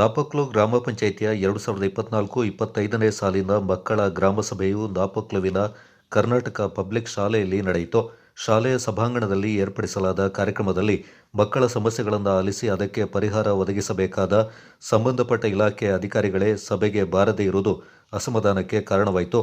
ನಾಪಕ್ಲು ಗ್ರಾಮ ಪಂಚಾಯಿತಿಯ ಎರಡು ಸಾವಿರದ ಇಪ್ಪತ್ನಾಲ್ಕು ಇಪ್ಪತ್ತೈದನೇ ಸಾಲಿನ ಮಕ್ಕಳ ಗ್ರಾಮ ಸಭೆಯು ನಾಪಕ್ಲುವಿನ ಕರ್ನಾಟಕ ಪಬ್ಲಿಕ್ ಶಾಲೆಯಲ್ಲಿ ನಡೆಯಿತು. ಶಾಲೆಯ ಸಭಾಂಗಣದಲ್ಲಿ ಏರ್ಪಡಿಸಲಾದ ಕಾರ್ಯಕ್ರಮದಲ್ಲಿ ಮಕ್ಕಳ ಸಮಸ್ಯೆಗಳನ್ನು ಆಲಿಸಿ ಅದಕ್ಕೆ ಪರಿಹಾರ ಒದಗಿಸಬೇಕಾದ ಸಂಬಂಧಪಟ್ಟ ಇಲಾಖೆಯ ಅಧಿಕಾರಿಗಳೇ ಸಭೆಗೆ ಬಾರದೇ ಇರುವುದು ಅಸಮಾಧಾನಕ್ಕೆ ಕಾರಣವಾಯಿತು.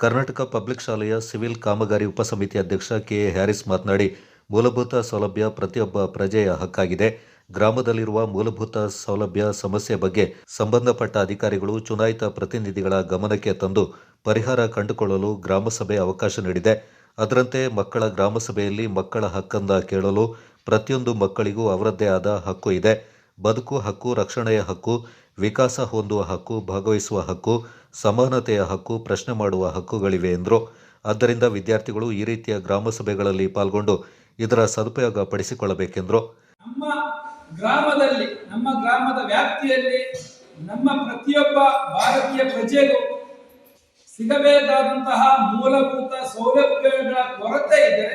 ಕರ್ನಾಟಕ ಪಬ್ಲಿಕ್ ಶಾಲೆಯ ಸಿವಿಲ್ ಕಾಮಗಾರಿ ಉಪಸಮಿತಿ ಅಧ್ಯಕ್ಷ ಕೆ ಹ್ಯಾರಿಸ್ ಮಾತನಾಡಿ, ಮೂಲಭೂತ ಸೌಲಭ್ಯ ಪ್ರತಿಯೊಬ್ಬ ಪ್ರಜೆಯ ಹಕ್ಕಾಗಿದೆ. ಗ್ರಾಮದಲ್ಲಿರುವ ಮೂಲಭೂತ ಸೌಲಭ್ಯ ಸಮಸ್ಯೆ ಬಗ್ಗೆ ಸಂಬಂಧಪಟ್ಟ ಅಧಿಕಾರಿಗಳು ಚುನಾಯಿತ ಪ್ರತಿನಿಧಿಗಳ ಗಮನಕ್ಕೆ ತಂದು ಪರಿಹಾರ ಕಂಡುಕೊಳ್ಳಲು ಗ್ರಾಮಸಭೆ ಅವಕಾಶ ನೀಡಿದೆ. ಅದರಂತೆ ಮಕ್ಕಳ ಗ್ರಾಮಸಭೆಯಲ್ಲಿ ಮಕ್ಕಳ ಹಕ್ಕಂದ ಕೇಳಲು ಪ್ರತಿಯೊಂದು ಮಕ್ಕಳಿಗೂ ಅವರದ್ದೇ ಆದ ಹಕ್ಕು ಇದೆ. ಬದುಕು ಹಕ್ಕು, ರಕ್ಷಣೆಯ ಹಕ್ಕು, ವಿಕಾಸ ಹೊಂದುವ ಹಕ್ಕು, ಭಾಗವಹಿಸುವ ಹಕ್ಕು, ಸಮಾನತೆಯ ಹಕ್ಕು, ಪ್ರಶ್ನೆ ಮಾಡುವ ಹಕ್ಕುಗಳಿವೆ ಎಂದರು. ಆದ್ದರಿಂದ ವಿದ್ಯಾರ್ಥಿಗಳು ಈ ರೀತಿಯ ಗ್ರಾಮಸಭೆಗಳಲ್ಲಿ ಪಾಲ್ಗೊಂಡು ಇದರ ಸದುಪಯೋಗ ಪಡಿಸಿಕೊಳ್ಳಬೇಕೆಂದರು ಗ್ರಾಮದಲ್ಲಿ, ನಮ್ಮ ಗ್ರಾಮದ ವ್ಯಾಪ್ತಿಯಲ್ಲಿ ನಮ್ಮ ಪ್ರತಿಯೊಬ್ಬ ಭಾರತೀಯ ಪ್ರಜೆಗೂ ಸಿಗಬೇಕಾದಂತಹ ಮೂಲಭೂತ ಸೌಲಭ್ಯಗಳ ಕೊರತೆ ಇದೆ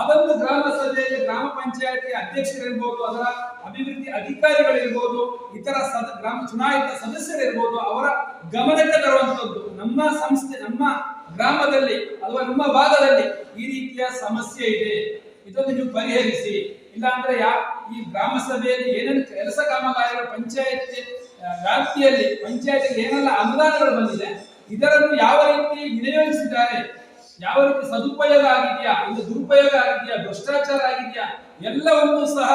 ಅದನ್ನು ಗ್ರಾಮ ಸಭೆಯಲ್ಲಿ ಗ್ರಾಮ ಪಂಚಾಯತಿ ಅಧ್ಯಕ್ಷರಿರ್ಬೋದು, ಅದರ ಅಭಿವೃದ್ಧಿ ಅಧಿಕಾರಿಗಳಿರ್ಬೋದು, ಇತರ ಸದ, ಗ್ರಾಮ ಚುನಾಯಿತ ಸದಸ್ಯರಿರ್ಬೋದು, ಅವರ ಗಮನಕ್ಕೆ ತರುವಂತದ್ದು ನಮ್ಮ ಸಂಸ್ಥೆ, ನಮ್ಮ ಗ್ರಾಮದಲ್ಲಿ ಅಥವಾ ನಮ್ಮ ಭಾಗದಲ್ಲಿ ಈ ರೀತಿಯ ಸಮಸ್ಯೆ ಇದೆ. ಇದನ್ನು ನೀವು ಪರಿಹರಿಸಿ. ಇಲ್ಲಾಂದ್ರೆ ಯಾ ಈ ಗ್ರಾಮ ಸಭೆಯಲ್ಲಿ ಏನೇನು ಕೆಲಸ ಕಾಮಗಾರಿಗಳು, ಪಂಚಾಯತ್ ವ್ಯಾಪ್ತಿಯಲ್ಲಿ ಪಂಚಾಯತ್ ಏನೆಲ್ಲ ಅನುದಾನಗಳು ಬಂದಿದೆ, ಇದರನ್ನು ಯಾವ ರೀತಿ ವಿನಿಯೋಗಿಸಿದ್ದಾರೆ, ಯಾವ ರೀತಿ ಸದುಪಯೋಗ ಆಗಿದೆಯಾ ಇದು ದುರುಪಯೋಗ ಆಗಿದೆಯಾ, ಭ್ರಷ್ಟಾಚಾರ ಆಗಿದೆಯಾ, ಎಲ್ಲವನ್ನೂ ಸಹ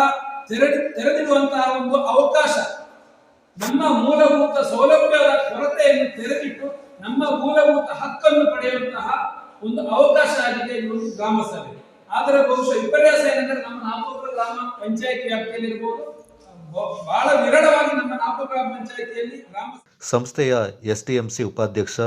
ತೆರೆದಿ, ತೆರೆದಿಡುವಂತಹ ಒಂದು ಅವಕಾಶ. ನಮ್ಮ ಮೂಲಭೂತ ಸೌಲಭ್ಯದ ಕೊರತೆಯನ್ನು ತೆರೆದಿಟ್ಟು ನಮ್ಮ ಮೂಲಭೂತ ಹಕ್ಕನ್ನು ಪಡೆಯುವಂತಹ ಒಂದು ಅವಕಾಶ ಆಗಿದೆ ಈ ಒಂದು ಗ್ರಾಮ ಸಭೆ. ಆದರೆ ಬಹುಶಃ ವಿಪರ್ಯಾಸ ಏನಂದ್ರೆ ನಮ್ಮ ನಾಪೋಕ್ರ ಗ್ರಾಮ ಪಂಚಾಯತ್ ವ್ಯಾಪ್ತಿಯಲ್ಲಿ ಇರಬಹುದು ಬಹಳ ವಿರಳವಾಗಿ ನಮ್ಮ ನಾಪೋಕ್ರ ಗ್ರಾಮ ಪಂಚಾಯತಿಯಲ್ಲಿ ಗ್ರಾಮ ಸಂಸ್ಥೆಯ ಎಸ್ಡಿಎಂಸಿ ಉಪಾಧ್ಯಕ್ಷ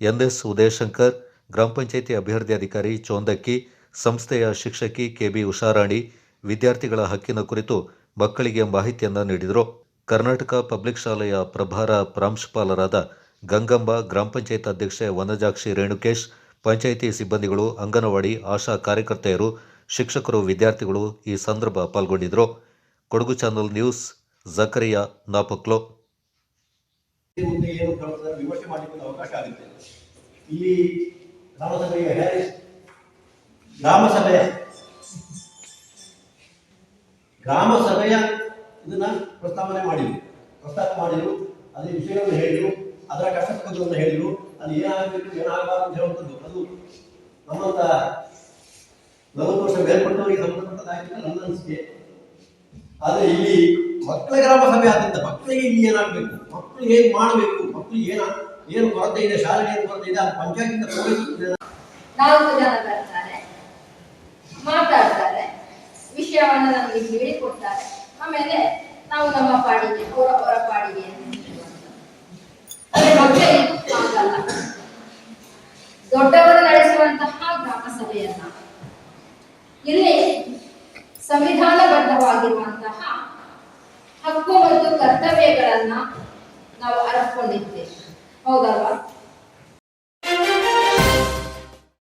ಎನ್ಎಸ್ ಉದಯಶಂಕರ್, ಗ್ರಾಮ ಪಂಚಾಯಿತಿ ಅಭಿವೃದ್ಧಿ ಅಧಿಕಾರಿ ಚೋಂದಕ್ಕಿ, ಸಂಸ್ಥೆಯ ಶಿಕ್ಷಕಿ ಕೆಬಿ ಉಷಾರಾಣಿ, ವಿದ್ಯಾರ್ಥಿಗಳ ಹಕ್ಕಿನ ಕುರಿತು ಮಕ್ಕಳಿಗೆ ಮಾಹಿತಿಯನ್ನು ನೀಡಿದರು. ಕರ್ನಾಟಕ ಪಬ್ಲಿಕ್ ಶಾಲೆಯ ಪ್ರಭಾರ ಪ್ರಾಂಶುಪಾಲರಾದ ಗಂಗಂಬ, ಗ್ರಾಮ ಪಂಚಾಯತ್ ಅಧ್ಯಕ್ಷೆ ವನಜಾಕ್ಷಿ ರೇಣುಕೇಶ್ ಪಂಚಾಯಿತಿ ಸಿಬ್ಬಂದಿಗಳು, ಅಂಗನವಾಡಿ ಆಶಾ ಕಾರ್ಯಕರ್ತೆಯರು, ಶಿಕ್ಷಕರು, ವಿದ್ಯಾರ್ಥಿಗಳು ಈ ಸಂದರ್ಭ ಪಾಲ್ಗೊಂಡಿದ್ದರು. ಕೊಡಗು ಚಾನಲ್ ನ್ಯೂಸ್, ಜಕರಿಯಾ ನಾಪಕ್ಲೋ. ಗ್ರಾಮಸಭೆಯ ಇದನ್ನ ಪ್ರಸ್ತಾವನೆ ಮಾಡಿದ್ರು. ಪ್ರಸ್ತಾಪ ಮಾಡಿದ್ರು ಅದೇ ವಿಷಯವನ್ನು ಹೇಳಿದ್ರು, ಅದರ ಕಷ್ಟ ಹೇಳಿದ್ರು. ಅದು ಏನಾಗಬೇಕು, ಏನಾಗಬಾರದು ಅಂತ ಹೇಳುವಂಥದ್ದು ಅದು ನಮ್ಮಂತ ನಲವತ್ತು ವರ್ಷ ಮೇಲ್ಪಟ್ಟವರಿಗೆ ಸಂಬಂಧಪಟ್ಟದಾಗಿಲ್ಲ ನನ್ನ ಅನಿಸಿಕೆ. ಆದ್ರೆ ಇಲ್ಲಿ ಮಕ್ಕಳ ಗ್ರಾಮ ಸಭೆ ಆದಂತ ಮಕ್ಕಳಿಗೆ ಇಲ್ಲಿ ಏನಾಗಬೇಕು? ಮಕ್ಕಳು ಏನ್ ಮಾಡಬೇಕು? ಮಕ್ಕಳು ಏನ, ಏನು ಕೊರತೆ ಇದೆ? ಶಾಲೆಗೆ ಏನು ಕೊರತೆ ಇದೆ? ಅದು ಪಂಚಾಯತಿಂದ ಪೂರೈಸುತ್ತಿದೆ ನಾಲ್ಕು ಜನ ಬರ್ತಾರೆ ಮಾತಾಡ್ತಾರೆ. ವಿಷಯವನ್ನು ನಮಗೆ ಹೇಳಿಕೊಡ್ತಾರೆ ಆಮೇಲೆ ನಾವು ನಮ್ಮ ಪಾಡಿಗೆ ಅವರ ಅವರ ಪಾಡಿಗೆ ಅದೇ ಮಕ್ಕಳಿಗೆ ಆಗಲ್ಲ ದೊಡ್ಡವರು ನಡೆಸುವಂತಹ ಗ್ರಾಮ ಸಭೆಯನ್ನ ಇಲ್ಲಿ ಸಂವಿಧಾನಬದ್ಧವಾಗಿರುವಂತಹ ಹಕ್ಕು ಮತ್ತು ಕರ್ತವ್ಯಗಳನ್ನ ನಾವು ಅರ್ಕೊಂಡಿದ್ದೇವೆ ಹೌದಲ್ವಾ?